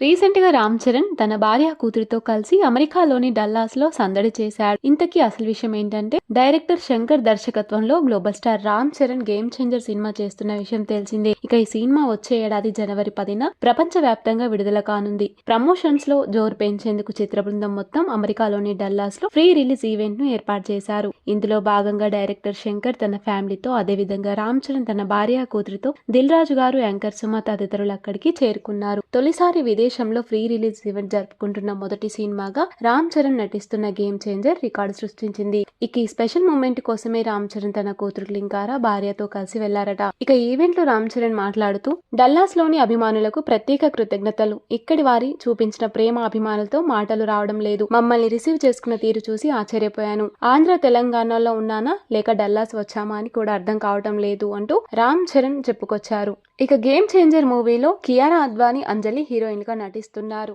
రీసెంట్గా రామ్ చరణ్ తన భార్య కూతురితో కలిసి అమెరికాలోని డల్లాస్లో సందడి చేశాడు. ఇంతకీ అసలు విషయం ఏంటంటే డైరెక్టర్ శంకర్ దర్శకత్వంలో global star Ram Charan game changer cinema చేస్తున్న విషయం తెలిసిందే. ఇక ఈ సినిమా వచ్చే ఏడాది జనవరి పదిన ప్రపంచ వ్యాప్తంగా విడుదల కానుంది. ప్రమోషన్స్లో జోరు పెంచేందుకు చిత్ర బృందం మొత్తం అమెరికాలోని డల్లాస్లో ఫ్రీ రిలీజ్ ఈవెంట్ను ఏర్పాటు చేశారు. ఇందులో భాగంగా డైరెక్టర్ శంకర్ తన ఫ్యామిలీతో అదేవిధంగా రామ్ చరణ్ తన భార్య కూతురితో దిల్ రాజు గారు యాంకర్ సుమ తదితరులు అక్కడికి చేరుకున్నారు. తొలిసారి దేశంలో ఫ్రీ రిలీజ్ ఈవెంట్ జరుపుకుంటున్న మొదటి సినిమాగా రామ్ చరణ్ నటిస్తున్న గేమ్ చేంజర్ రికార్డు సృష్టించింది. ఇక ఈ స్పెషల్ మూమెంట్ కోసమే రామ్ చరణ్ తన కూతురు లింకారా భార్యతో కలిసి వెళ్ళారట. ఇక ఈవెంట్లో రామ్ చరణ్ మాట్లాడుతూ డల్లాస్లోని అభిమానులకు ప్రత్యేక కృతజ్ఞతలు. ఇక్కడి వారి చూపించిన ప్రేమ అభిమానులతో మాటలు రావడం లేదు. మమ్మల్ని రిసీవ్ చేసుకున్న తీరు చూసి ఆశ్చర్యపోయాను. ఆంధ్ర తెలంగాణలో ఉన్నానా? లేక డల్లాస్ వచ్చామా అని కూడా అర్థం కావటం లేదు అంటూ రామ్ చరణ్ చెప్పుకొచ్చారు. ఇక గేమ్ చేంజర్ మూవీలో కియారా అద్వానీ అంజలి హీరోయిన్గా నటిస్తున్నారు.